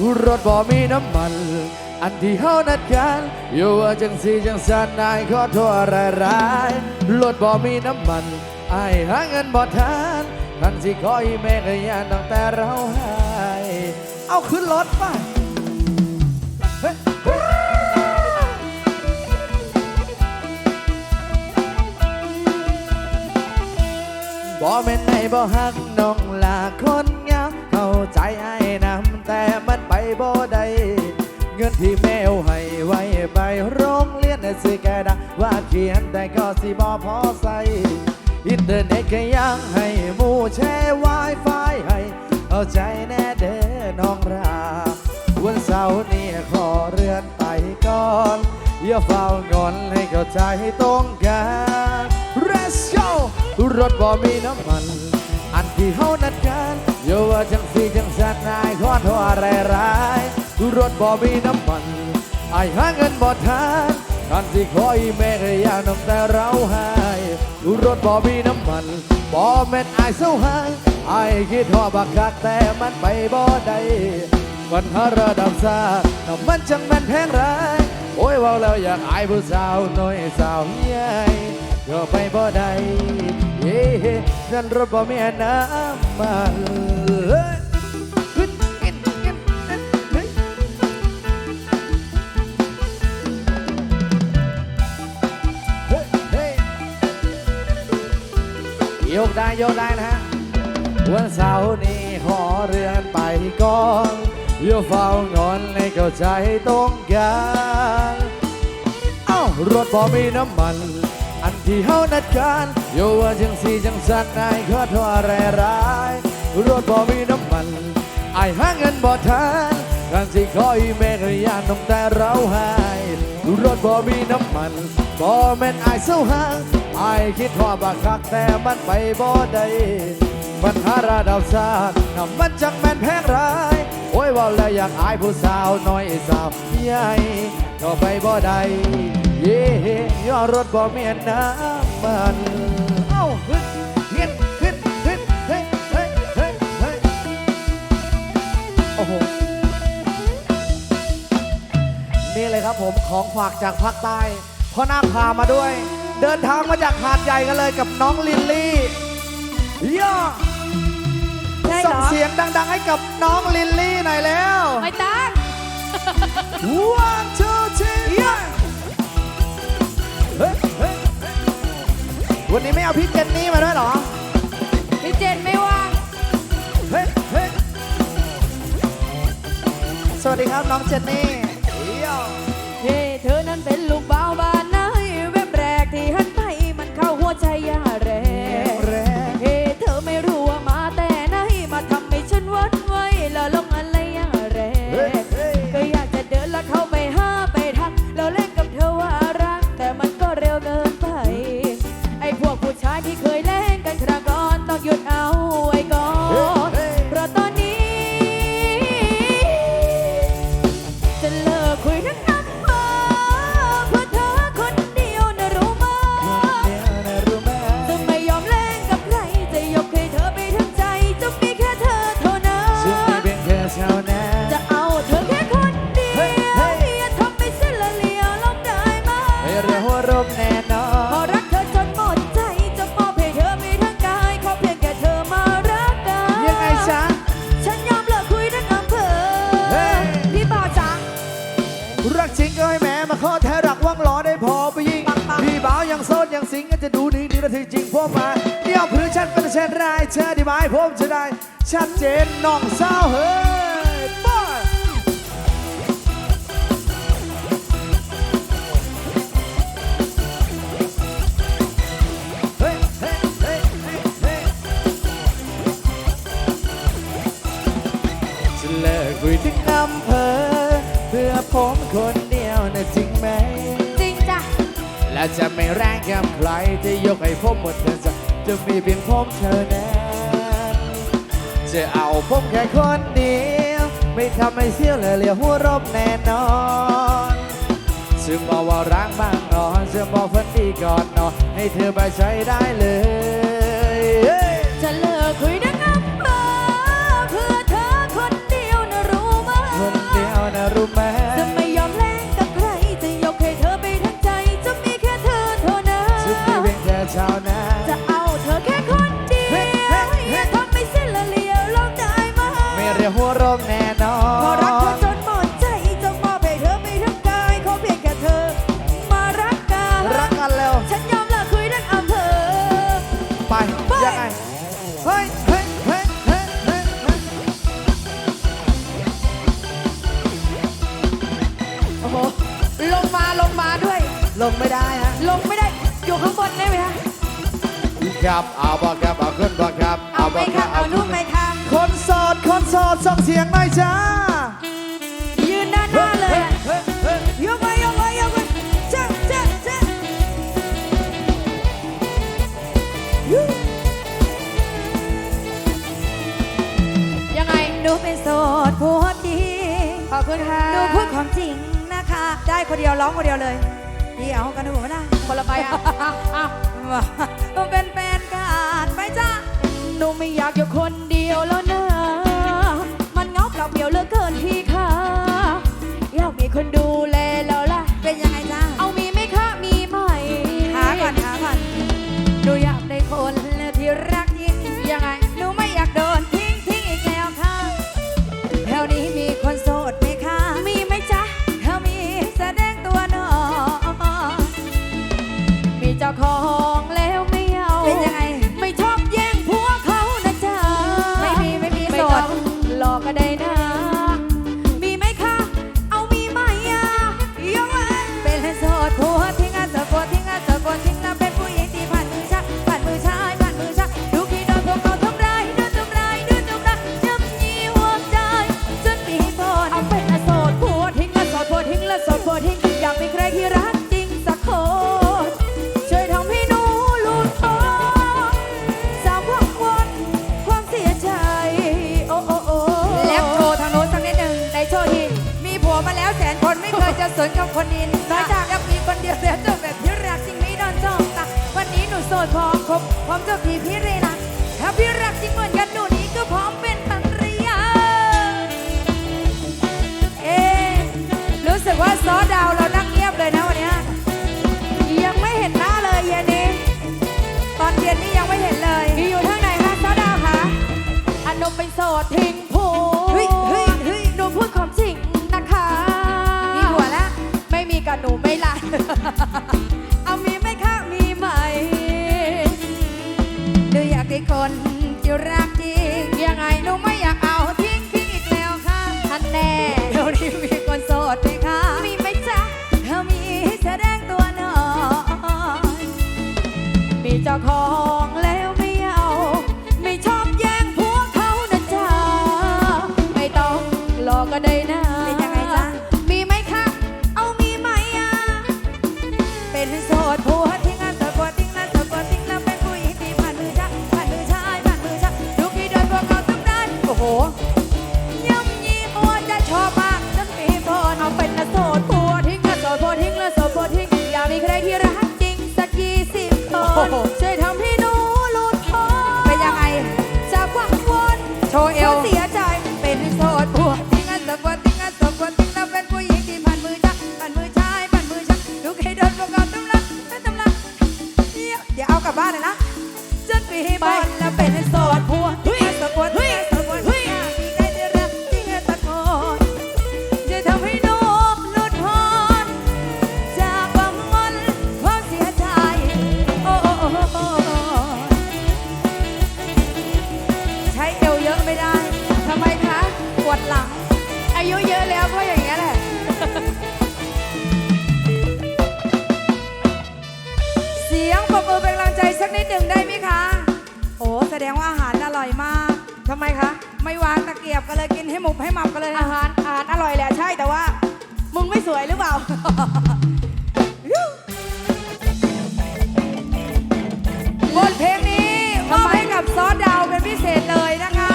รถบ่มีน้ำมัน อันที่เฮานัดกันอยู่ว่าจังสีจังสันนายขอโทษอะไรร้ายรถบ่มีน้ำมันอายหาเงินบ่ทันทันสิขออีแม่กยานตั้งแต่เราหายเอาขึ้นรถไปเฮ้ยบ่แม่นในบ่ฮักน้องลาคน ที่แมวให้ไว้ไปโรงเรียนสิแกดาว่าเขียนแต่ก็สิบ่พอใส่อินเทอร์เน็ตก็ยังให้หมู่แชร์ Wi-Fi ให้เข้าใจแน่เด้อน้องราวันเสาร์นี้ขอเรือนไปก่อนอย่าเฝ้างอนให้เข้าใจตรงกัน Let's go รถบ่มีน้ำมัน อันที่เฮานัดกันอย่าว่าจังสีจังสันนายขอโทษอะไรร้า รถบ่มีน้ำมันไอายหาเงินบ่ทันกันสิขออีแม่ก็ยากน้ำแต่เราให้รถบ่มีน้ำมันบ่แม่นอเศร้าหายอคิดฮอบักคักแต่มันไปบ่ได้ปัญหาระดับซาน้ำมันจังแม่นแพงไรายโอ้ยว้าแล้วอยากอายผู้สาวน้อยสาวใหญ่ก็ไปบ่ได้เย้นั่นรถบ่มีน้ำมัน โยกได้นะฮะ วันเสาร์นี้ขอเรือนไปก่อนอย่าเฝ้างอนให้เข้าใจตรงกันเอ้ารถบ่มีน้ำมัน อันที่เฮานัดกันอยู่ว่าจังสีจังสันนายขอโทษอะไรร้ายรถบ่มีน้ำมันไอายหาเงินบ่ทันกันสิขออีแม่ก็ยานต้องแต่เราให้รถบ่มีน้ำมันบ่แม่นไอายเศร้าหาง ไอคิดว่าบักคักแต่มันไปบ่ได้ปัญหาระดับชาติน้ำมันจังแม่นแพงร้ายโอ้ยว่าแล้วอยากอายผู้สาวน้อยสาวใหญ่ก็ไปบ่ได้เย่ย่อรถบ่เมียนน้ำมันเอ้าขึ้นขึ้นขึ้นขึ้นเฮ้ยเฮ้ยเฮ้ยเฮ้ยโอ้โหนี่เลยครับผมของฝากจากภาคใต้พ่อนาคพามาด้วย เดินทางมาจากหาดใหญ่กันเลยกับน้องลิลลี่ย่อใช่เหส่รงอเสียงดัง ๆ ให้กับน้องลิลลี่หน่อยแล้ว ไม่ตั้ง One, two, three, yeah! เฮ้ยเฮ้ยเฮ้ยวันนี้ไม่เอาพี่เจนนี่มาด้วยเหรอ พี่เจนไม่ว่างเฮ้ยเฮ้ยสวัสดีครับน้องเจนนี่ รักจริงก็ให้แม่มาขอแท้รักว่างหลอได้พอไปยิงปังปังพี่บ่าวยังโสดยังสิงก็จะดูดีดีแล้วที่จริงพวกมาเดี๋ยวพื้นฉันเป็นเช่นไรเธอที่หมายผมจะได้ ชัดเจนน้องสาวเฮ้ยไป้าเฮ้ยเฮ้ยเฮ้ยเฮ้ยเฮ้ยจะเลิกคุยถึงอำเภอเพื่อผมคน และจะไม่แรงกับใครจะยกให้ผมหมดเงินจะจะมีเพียงผมเธอแน่จะเอาผมแค่คนเดียว ไม่ทำให้เสียเลยเหลียวหัวรบแน่นอนจะบอกว่ารักบ้างนอนจะบอกฝันดีก่อนนอนให้เธอไปใช้ได้เลย ลงไม่ได้ฮะลงไม่ได้อยู่ข้างบนได้ไหมคะครับเอาบ่ครับเอาขึ้นบ่ครับเอาไหมบ่คคะรับเอานุ่มไหมคะคนโสดคนโสดส่งเสียงหน่อยจ้ายืนด้านหน้าเลยอะเฮ้ยเฮ้ยยกไปยกไปยกไปเจ๊เจ๊เจ๊ยังไงหนูเป็นโสดผัวดีขอบคุณค่ะหนูพูดความจริงนะคะ ได้คนเดียวร้องคนเดียวเลย เดี๋ยวกันหนูนะคนละใบอะอะอะว่าเป็นแฟนกันไปจ้าหนูไม่อยากอยู่คนเดียวแล้วนะ มันเหงาเปล่าเปลี่ยวเหลือเกินพี่ค่ะ อยากมีคนดูแล อันนมเป็นโสดทิ้งผัวเฮ้ยเฮ้ยเฮ้ยหนูพูดความจริงนะคะมีผัวแล้วไม่มีกับหนูไม่ละเอามีไหมคะมีไหมหนูอยากได้คนที่รักจริงยังไงหนูไม่อยากเอาทิ้งทิ้งอีกแล้วค่ะท่านแน่เดี๋ยวนี้มีคนโสดไหมคะมีไหมจ๊ะถ้ามีแสดงตัวหน่อยมีเจ้าของ นช่วยทำให้หนูหลุดพ้นเป็นยังไงจากความวนโชว์เอวเสียใจเป็นโสดผัวทิ้งอันสปวดทิ้งอันสปวดทิ้งแล้วเป็นผู้หญิงที่ผ่านมือชะผ่านมือชายผ่านมือชะทุกทีโดนพวกเขาทำร้ายทำร้ายเดี๋ยวเอากลับบ้านเลยนะจนปีบอลแล้วเป็นโสด ดงว่าอาหารอร่อยมาก ทำไมคะ ไม่วางตะเกียบกันเลยกินให้หมุบให้หมับกันเลยอานะหารอาหารอร่อยแหละใช่แต่ว่า มึงไม่สวยหรือเปล่า บทเพลงนี้มอบให้กับซอสดาวเป็นพิเศษเลยนะคะ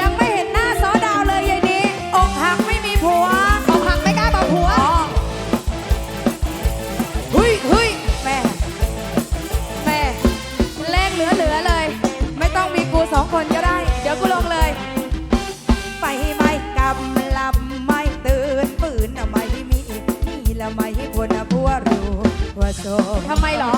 ยังไม่เห็นหน้าซอดาวเลยยายนี้อกหักไม่มีผัวบอกหักไม่กล้าบอกผัวอ๋อเฮ้ยเฮ้ยแม่แม่แรงเหลือเหลือๆเลยไม่ต้องมีกู สองคนก็ได้ เดี๋ยวกูลงเลย ไปไม่กำลับไม่ตื่นปืนทำไม่มีนี่ละไม่พวนพัวรู้ว่าโสดทำไมเหรอ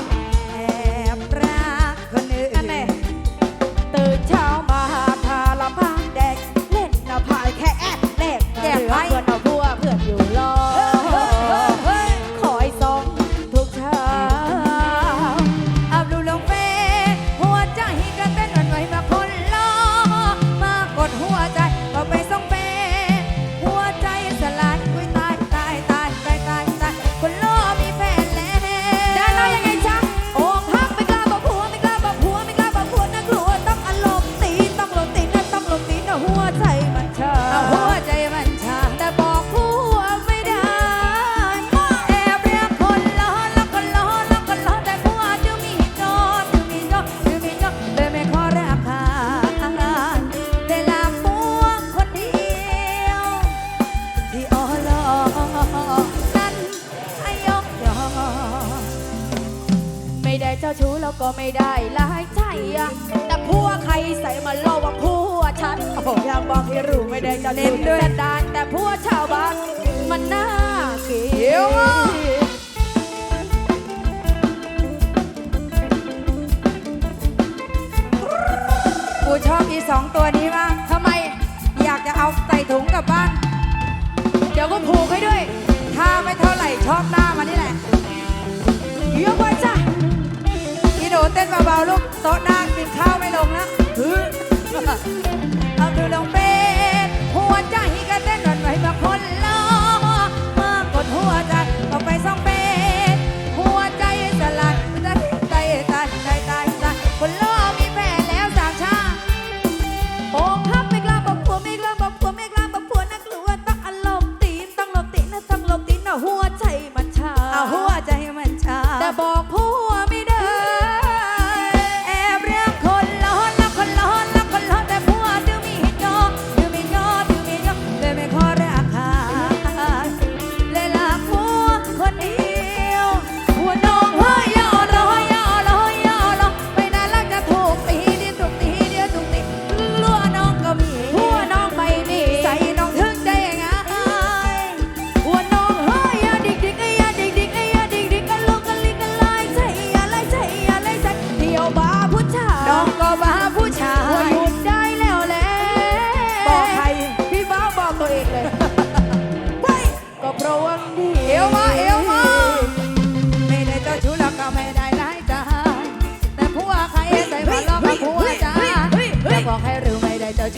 ไม่ได้หลายใจอะแต่ผัวใครใส่มาเล่าว่าผัวฉันโอ้โหอยากบอกให้รู้ไม่ได้เจะเน้นด้วยสันดานแต่ผัวชาวบ้านมันน่าเกลีเดี๋ยวอะกูชอบอีสองตัวนี้มากทำไมอยากจะเอาใส่ถุงกลับบ้าน เดี๋ยวก็ผูกให้ด้วย ถ้าไม่เท่าไหร่ชอบหน้ามันนี่แหละยกไว้จ้ะอีหนู เต้นเบาๆลูกโต๊ะด้ากินข้าวไม่ลงนะเอาดูลงเป็นหัวใจก็เต้นหวั่นไหวมาคนล้อมากดหัวใจออกไปสองเป็น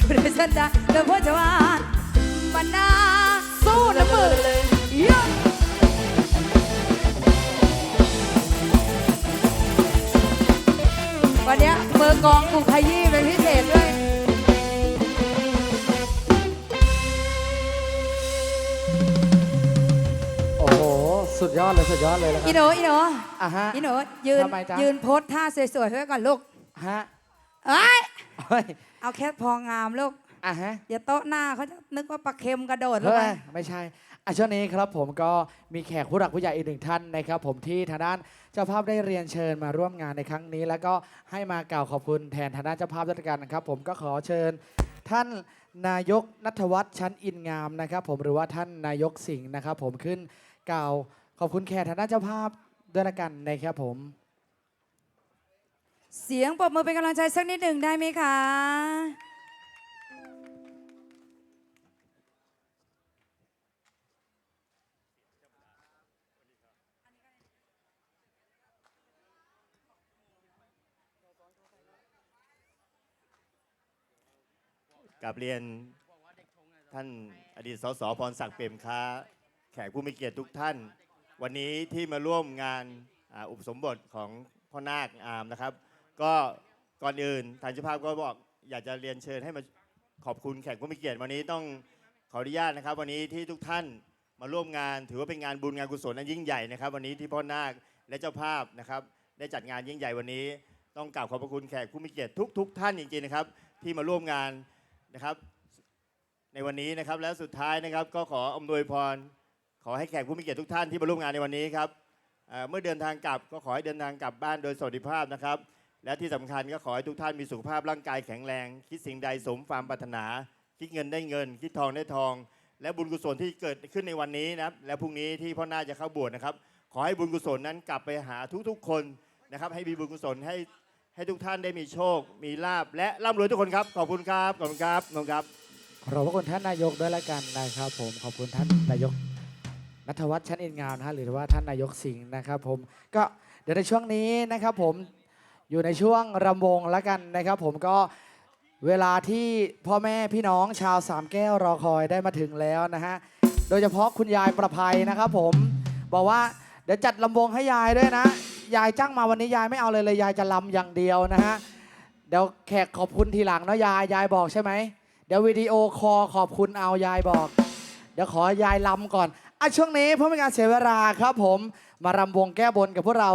ไม่ได้เจ้าชู้ด้วยสันดานแต่ผัวจะว่ามันน่าสู้นะมือเลยยกวันเนี้ยมือกองถูกขยี้เป็นพิเศษด้วยโอ้โห สุดยอดเลยสุดยอดเลยนะคอีรับโหนอีโหนอะฮะอีโหนยืนทำไมจ๊ะ ยืนโพสท่าสวยๆไว้ก่อนลูกฮะ เอ้ย เฮ้ยเอาแค่พองามลูกอะฮะเดี๋ยวโต๊ะหน้าเขาจะนึกว่าปลาเค็มกระโดดลงเฮ้ไปยไม่ใช่อะช่วงนี้ครับผมก็มีแขกผู้หลักผู้ใหญ่อีกหนึ่งท่านนะครับผมที่ทางด้านเจ้าภาพได้เรียนเชิญมาร่วมงานในครั้งนี้ แล้วก็ให้มากล่าวขอบคุณแทนทางด้านเจ้าภาพด้วยกันนะครับ ผมก็ขอเชิญ ท่านนายกนัทวัฒน์ชั้นอินงามนะครับ ผมหรือว่าท่านนายกสิงห์นะครับ ผมขึ้นกล่าวขอบคุณแขกทางด้านเจ้าภาพด้วยละกันนะครับผม เสียงปรบมือเป็นกำลังใจสักนิดหนึ่งได้ไหมคะ กับเรียนท่านอดีตสสพรศักดิ์เปรมค้า แขกผู้มีเกียรติทุกท่าน วันนี้ที่มาร่วมงานอาอุปสมบทของพ่อนาคอามนะครับ ก็ก่อนอื่นทางเจ้าภาพก็บอกอยากจะเรียนเชิญให้มาขอบคุณแขกผู้มีเกียรติวันนี้ต้องขออนุญาตนะครับ วันนี้ที่ทุกท่านมาร่วมงานถือว่าเป็นงานบุญงานกุศลอันยิ่งใหญ่นะครับ วันนี้ที่พ่อนาคและเจ้าภาพนะครับ ได้จัดงานยิ่งใหญ่วันนี้ ต้องกราบขอบพระคุณแขกผู้มีเกียรติทุกๆท่านจริงๆนะครับ ที่มาร่วมงานนะครับ ในวันนี้นะครับและสุดท้ายนะครับ ก็ขออำนวยพร ขอให้แขกผู้มีเกียรติทุกท่านที่มาร่วมงานในวันนี้ครับเอ่อเมื่อเดินทางกลับก็ขอให้เดินทางกลับบ้านโดยสวัสดิภาพนะครับ และที่สำคัญก็ขอให้ทุกท่านมีสุขภาพร่างกายแข็งแรง คิดสิ่งใดสมความปรารถนา คิดเงินได้เงิน คิดทองได้ทอง และบุญกุศลที่เกิดขึ้นในวันนี้นะครับและพรุ่งนี้ที่พ่อหน้าจะเข้าบวชนะครับ ขอให้บุญกุศลนั้นกลับไปหาทุกๆ คนนะครับ ให้มีบุญกุศลให้ให้ทุกท่านได้มีโชค มีลาบและร่ำรวยทุกคนครับ ขอบคุณครับ ขอบคุณครับขอบคุณครับ ขอบพระคุณท่านนายกด้วยละกันนะครับ ผมขอบคุณท่านนายกนัทวัฒน์ชั้นอินงามนะฮะหรือว่าท่านนายกสิงห์นะครับ ผมก็เดี๋ยวในช่วงนี้นะครับ ผม อยู่ในช่วงรำวงและกันนะครับ ผมก็เวลาที่พ่อแม่พี่น้องชาวสามแก้วรอคอยได้มาถึงแล้วนะฮะ โดยเฉพาะคุณยายประภัยนะครับผม บอกว่าเดี๋ยวจัดลำวงให้ยายด้วยนะ ยายจ้างมาวันนี้ยายไม่เอาเลยเลยยายจะลำอย่างเดียวนะฮะ เดี๋ยวแขกขอบคุณทีหลังเนาะยายยายบอกใช่ไหม เดี๋ยววิดีโอคอลขอบคุณเอายายบอก เดี๋ยวขอยายลำก่อนอะช่วงนี้เพื่อไม่ให้การเสียเวลาครับผมมารำวงแก้บนกับพวกเรา